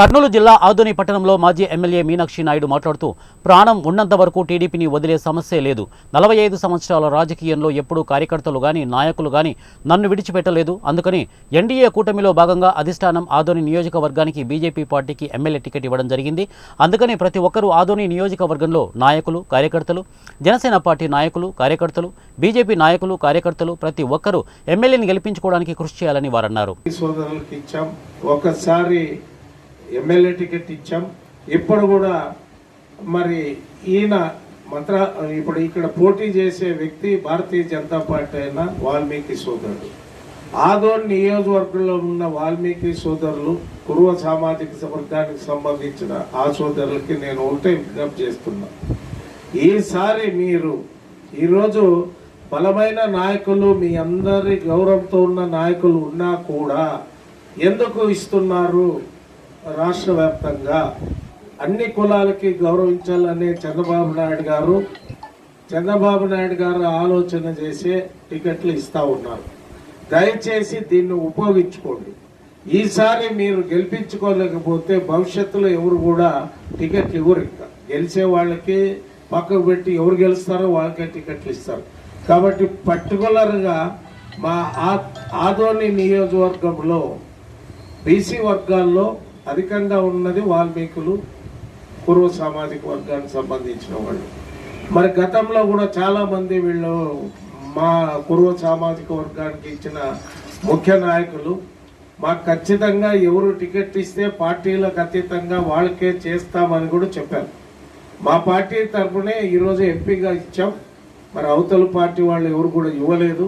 కర్నూలు జిల్లా ఆదోని పట్టణంలో మాజీ ఎమ్మెల్యే మీనాక్షి నాయుడు మాట్లాడుతూ ప్రాణం ఉన్నంత వరకు టీడీపీని వదిలే సమస్యే లేదు. నలభై ఐదు సంవత్సరాల రాజకీయంలో ఎప్పుడూ కార్యకర్తలు కానీ నాయకులు కానీ నన్ను విడిచిపెట్టలేదు. అందుకని ఎన్డీఏ కూటమిలో భాగంగా అధిష్టానం ఆదోని నియోజకవర్గానికి బీజేపీ పార్టీకి ఎమ్మెల్యే టికెట్ ఇవ్వడం జరిగింది. అందుకని ప్రతి ఒక్కరూ ఆదోని నియోజకవర్గంలో నాయకులు కార్యకర్తలు జనసేన పార్టీ నాయకులు కార్యకర్తలు బీజేపీ నాయకులు కార్యకర్తలు ప్రతి ఒక్కరూ ఎమ్మెల్యేని గెలిపించుకోవడానికి కృషి చేయాలని వారన్నారు. ఒకసారి ఎమ్మెల్యే టికెట్ ఇచ్చాం. ఇప్పుడు కూడా మరి ఈయన మంత్ర ఇప్పుడు ఇక్కడ పోటీ చేసే వ్యక్తి భారతీయ జనతా పార్టీ అయిన వాల్మీకి సోదరుడు. ఆదోన్ నియోజకవర్గంలో ఉన్న వాల్మీకి సోదరులు కురువ సామాజిక వర్గానికి సంబంధించిన ఆ సోదరులకి నేను ఒకటే విజ్ఞప్తి చేస్తున్నా. ఈసారి మీరు ఈరోజు బలమైన నాయకులు మీ అందరి గౌరవంతో ఉన్న నాయకులు ఉన్నా కూడా ఎందుకు ఇస్తున్నారు? రాష్ట్ర వ్యాప్తంగా అన్ని కులాలకి గౌరవించాలనే చంద్రబాబు నాయుడు గారు చంద్రబాబు నాయుడు గారు ఆలోచన చేసే టికెట్లు ఇస్తూ ఉన్నారు. దయచేసి దీన్ని ఉపయోగించుకోండి. ఈసారి మీరు గెలిపించుకోలేకపోతే భవిష్యత్తులో ఎవరు కూడా టికెట్లు ఇవ్వరు ఇంకా. గెలిచే వాళ్ళకి పక్కకు పెట్టి ఎవరు గెలుస్తారో వాళ్ళకే టికెట్లు ఇస్తారు. కాబట్టి పర్టికులర్గా మా ఆ- ఆదోని నియోజకవర్గంలో బీసీ వర్గాల్లో అధికంగా ఉన్నది వాల్మీకులు పూర్వ సామాజిక వర్గానికి సంబంధించిన వాళ్ళు. మరి గతంలో కూడా చాలామంది వీళ్ళు మా పూర్వ సామాజిక వర్గానికి ఇచ్చిన ముఖ్య నాయకులు మాకు ఖచ్చితంగా ఎవరు టికెట్ ఇస్తే పార్టీలకు అతీతంగా వాళ్ళకే చేస్తామని కూడా చెప్పారు. మా పార్టీ తరఫునే ఈరోజు ఎంపీగా ఇచ్చాం. మరి అవతల పార్టీ వాళ్ళు ఎవరు కూడా ఇవ్వలేదు.